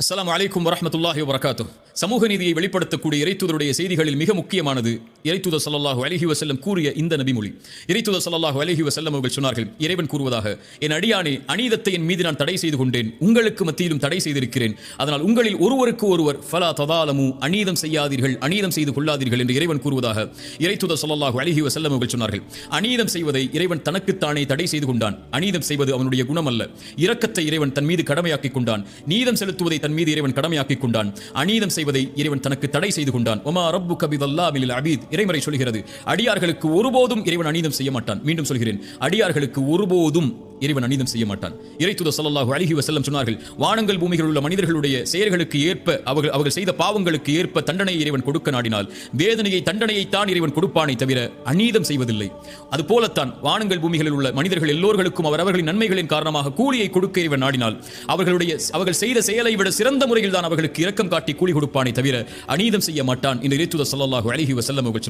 அஸ்ஸலாமு அலைக்கும் வரஹ்மத்துல்லாஹி வபரகாத்து சமூக நீதியை வெளிப்படுத்தக்கூடிய இறைத்துதருடைய செய்திகளில் மிக முக்கியமானது இறைத்துத சல்லாஹூ அலஹி வசல்லம் கூறிய இந்த நபிமொழி. இறைத்துத சல்லாஹூ அலஹி வசல்லம் அவர்கள் சொன்னார்கள் இறைவன் கூறுவதாக என் அடியானே அநீதத்தை என் மீது நான் தடை செய்து கொண்டேன் உங்களுக்கு மத்தியிலும் தடை செய்திருக்கிறேன். அதனால் உங்களில் ஒருவருக்கு ஒருவர் ஃபலா ததாலமு அநீதம் செய்யாதீர்கள் அநீதம் செய்து கொள்ளாதீர்கள் என்று இறைவன் கூறுவதாக இறைத்துத சல்லாஹூ அலஹி வசல்லம் அவர்கள் சொன்னார்கள். அநீதம் செய்வதை இறைவன் தனக்குத்தானே தடை செய்து கொண்டான். அநீதம் செய்வது அவனுடைய குணம் அல்ல இரக்கத்தை இறைவன் தன் மீது கடமையாக்கிக் கொண்டான். நீதம் செலுத்துவதை தன் மீது இறைவன் கடமையாக்கிக் கொண்டான். அநீதம் செய்வதை இறைவன் தனக்கு தடை செய்து கொண்டான். ஒமா ரப்பு கபிதல்லா பிலில் அபீத் இறைமறை சொல்கிறது அடியார்களுக்கு ஒருபோதும் இறைவன் அநீதம் செய்ய மாட்டான் மீண்டும் சொல்கிறேன். அடியார்களுக்கு ஒருபோதும் இறைவன் அநீதம் செய்ய மாட்டான். இறைத்துத சல்லாஹூ அழகி வசல்லம் சொன்னார்கள் வானங்கள் பூமிகள் உள்ள மனிதர்களுடைய செயல்களுக்கு ஏற்ப அவர்கள் அவர்கள் செய்த பாவங்களுக்கு ஏற்ப தண்டனையை இறைவன் கொடுக்க நாடினால் வேதனையை தண்டனையை தான் இறைவன் கொடுப்பானே தவிர அநீதம் செய்வதில்லை. அதுபோலத்தான் வானங்கள் பூமிகளில் உள்ள மனிதர்கள் எல்லோர்களுக்கும் அவர் அவர்களின் நன்மைகளின் காரணமாக கூலியை கொடுக்க இறைவன் நாடினால் அவர்களுடைய அவர்கள் செய்த செயலை விட சிறந்த முறையில் தான் அவர்களுக்கு இரக்கம் காட்டி கூலி கொடுப்பானே தவிர அநீதம் செய்ய மாட்டான் இந்த இறைத்துத சல்லாஹூ அழகி வசல்லம் அவர்கள்